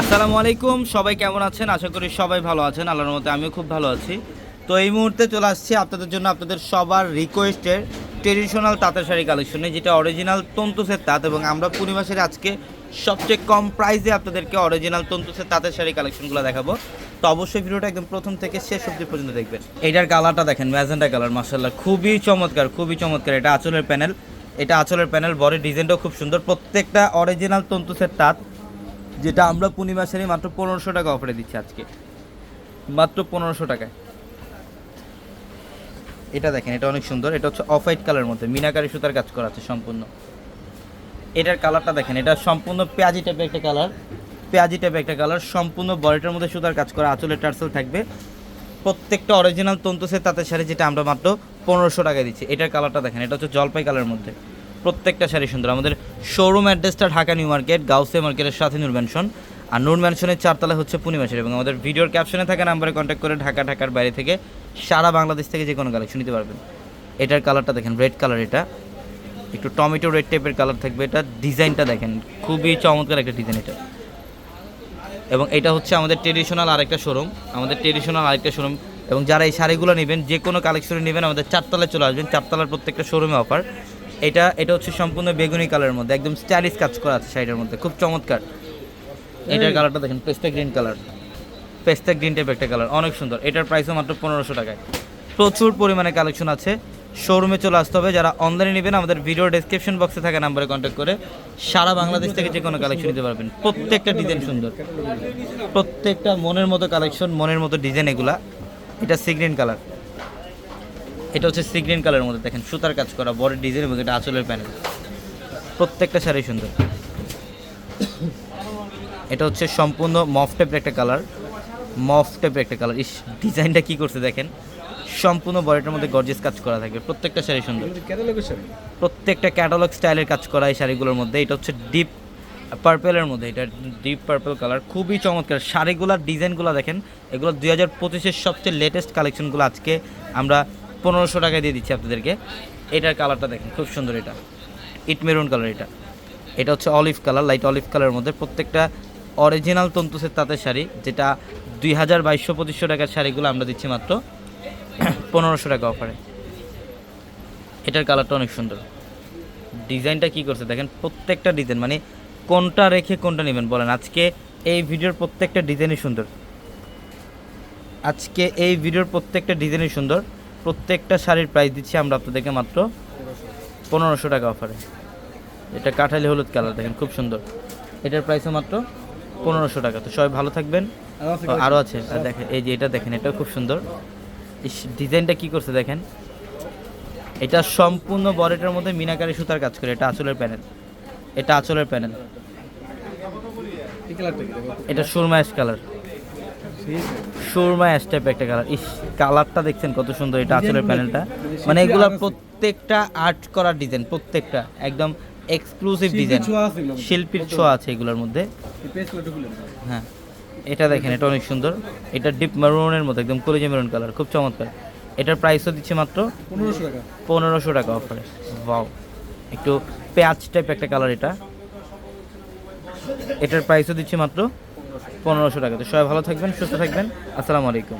আসসালামু আলাইকুম, সবাই কেমন আছেন? আশা করি সবাই ভালো আছেন। আল্লাহর মতে আমিও খুব ভালো আছি। তো এই মুহূর্তে চলে আসছি আপনাদের জন্য আপনাদের সবার রিকোয়েস্টের ট্রেডিশনাল তাঁতের শাড়ি কালেকশনে যেটা অরিজিনাল তন্তুসের তাঁত এবং আমরা পূর্ণিমাসের আজকে সবচেয়ে কম প্রাইসে আপনাদেরকে অরিজিনাল তন্তুসের তাঁতের শাড়ি কালেকশনগুলো দেখাবো। তো অবশ্যই ভিডিওটা একদম প্রথম থেকে শেষ অবধি পর্যন্ত দেখবেন। এইটার কালারটা দেখেন, ম্যাজেন্টা কালার মাসাল্লাহ খুবই চমৎকার খুবই চমৎকার। এটা আঁচলের প্যানেল এটা আঁচলের প্যানেল বডি ডিজাইনটাও খুব সুন্দর। প্রত্যেকটা অরিজিনাল তন্তুসের তাঁত যেটা আমরা পূর্ণিমা শাড়ি মাত্র পনেরোশো টাকা অফারে দিচ্ছি আজকে। মাত্র পনেরোশো টাকায়। এটা দেখেন, এটা অনেক সুন্দর। এটা হচ্ছে অফ হোয়াইট কালারের মধ্যে। মিনাকারি সুতার কাজ করা আছে সম্পূর্ণ। এটার কালারটা দেখেন, এটা সম্পূর্ণ পেঁয়াজি টাইপের একটা কালার পেঁয়াজি টাইপের একটা কালার সম্পূর্ণ বডিটার মধ্যে সুতার কাজ করা, আঁচলের টার্সেল থাকবে। প্রত্যেকটা অরিজিনাল তন্তুসের তাঁতের শাড়ি যেটা আমরা মাত্র পনেরোশো টাকায় দিচ্ছি। এটার কালারটা দেখেন, এটা হচ্ছে জলপাই কালারের মধ্যে। প্রত্যেকটা শাড়ি সুন্দর। আমাদের শোরুম অ্যাড্রেসটা ঢাকা নিউ মার্কেট, গাউসে মার্কেটের সাথে নূর ম্যানশন। আর নূর ম্যানশনের চারতলা হচ্ছে পূর্ণিমা পূর্ণিমাসের এবং আমাদের ভিডিওর ক্যাপশনে থাকা নাম্বারে কন্ট্যাক্ট করে ঢাকা, ঢাকার বাইরে থেকে সারা বাংলাদেশ থেকে যে কোনো কালেকশন নিতে পারবেন। এটার কালারটা দেখেন রেড কালার এটা। একটু টমেটো রেড টাইপের কালার থাকবে এটা। ডিজাইনটা দেখেন, খুবই চমৎকার একটা ডিজাইন এটা। এবং এটা হচ্ছে আমাদের ট্রেডিশনাল আরেকটা শোরুম আমাদের ট্রেডিশনাল আরেকটা শোরুম এবং যারা এই শাড়িগুলো নেবেন, যে কোনো কালেকশনে নেবেন, আমাদের চারতলায় চলে আসবেন। চারতলার প্রত্যেকটা শোরুমে অফার এটা এটা হচ্ছে সম্পূর্ণ বেগুনি কালারের মধ্যে একদম স্টাইলিশ কাজ করা আছে শাড়িটার মধ্যে খুব চমৎকার। এটার কালারটা দেখেন পেস্তা গ্রিন কালার। পেস্তা গ্রিন টাইপ একটা কালার অনেক সুন্দর। এটার প্রাইসও মাত্র পনেরোশো টাকায়। প্রচুর পরিমাণে কালেকশন আছে। শোরুমে চলে আসতে হবে যারা অনলাইনে নেবেন আমাদের ভিডিও ডেসক্রিপশন বক্সে থাকা নাম্বারে কন্ট্যাক্ট করে সারা বাংলাদেশ থেকে যে কোনো কালেকশন নিতে পারবেন। প্রত্যেকটা ডিজাইন সুন্দর। প্রত্যেকটা মনের মতো কালেকশন মনের মতো ডিজাইন এগুলা। এটা সি গ্রিন কালার এটা হচ্ছে সি গ্রিন কালারের মধ্যে দেখেন সুতার কাজ করা বড় ডিজাইন এবং এটা আঁচলের প্যানেল প্রত্যেকটা শাড়ি সুন্দর। এটা হচ্ছে সম্পূর্ণ মফ টাইপের একটা কালার মফ টাইপের একটা কালার ইস ডিজাইনটা কী করছে দেখেন? সম্পূর্ণ বডিটার মধ্যে গর্জেস কাজ করা থাকবে প্রত্যেকটা শাড়ি সুন্দর। প্রত্যেকটা ক্যাটালগ স্টাইলের কাজ করা এই শাড়িগুলোর মধ্যে। এটা হচ্ছে ডিপ পার্পেলের মধ্যে। এটা ডিপ পার্পল কালার খুবই চমৎকার। শাড়িগুলোর ডিজাইনগুলো দেখেন এগুলো দুই হাজার পঁচিশের সবচেয়ে লেটেস্ট কালেকশনগুলো আজকে আমরা পনেরোশো টাকায় দিয়ে দিচ্ছি আপনাদেরকে। এটার কালারটা দেখেন, খুব সুন্দর এটা। ইট মেরুন কালার এটা। এটা হচ্ছে অলিভ কালার, লাইট অলিভ কালারের মধ্যে। প্রত্যেকটা অরিজিনাল তন্তুসের তাঁতের শাড়ি, যেটা দুই হাজার বাইশশো পঁচিশশো টাকার শাড়িগুলো আমরা দিচ্ছি মাত্র পনেরোশো টাকা অফারে। এটার কালারটা অনেক সুন্দর। ডিজাইনটা কি করছে দেখেন, প্রত্যেকটা ডিজাইন মানে কোনটা রেখে কোনটা নেবেন বলেন। আজকে এই ভিডিওর প্রত্যেকটা ডিজাইনই সুন্দর। আজকে এই ভিডিওর প্রত্যেকটা ডিজাইনই সুন্দর। প্রত্যেকটা শাড়ির প্রাইস দিচ্ছি আমরা আপনাদেরকে মাত্র পনেরোশো টাকা অফারে এটা কাঠালি হলুদ কালার দেখেন খুব সুন্দর। এটার প্রাইসও মাত্র পনেরোশো টাকা। তো সবাই ভালো থাকবেন। আরও আছে দেখেন এই যে এটা দেখেন এটাও খুব সুন্দর। ডিজাইনটা কি করছে দেখেন? এটা সম্পূর্ণ বডিটার মধ্যে মিনাকারি সুতার কাজ করে। এটা আঁচলের প্যানেল। এটা আঁচলের প্যানেল। এটা সুরমা কালার সুরমা টাইপ একটা কালার ইস কালারটা দেখছেন কত সুন্দর এটা আঁচলের প্যানেলটা মানে এগুলা প্রত্যেকটা আর্ট করা ডিজাইন প্রত্যেকটা। একদম এক্সক্লুসিভ ডিজাইন। শিল্পীর ছোঁয়া আছে এগুলোর মধ্যে। হ্যাঁ। এটা দেখেন এটা অনেক সুন্দর। এটা ডিপ মেরুনের মতো একদম কলেজে মেরুন কালার খুব চমৎকার। এটার প্রাইসও দিচ্ছে মাত্র পনেরোশো টাকা। পনেরোশো টাকা অফারে ওয়াও একটু পেঁয়াজ টাইপ একটা কালার এটা। এটার প্রাইসও দিচ্ছে মাত্র পনেরোশো টাকা। তো সবাই ভালো থাকবেন সুস্থ থাকবেন। আসসালামু আলাইকুম।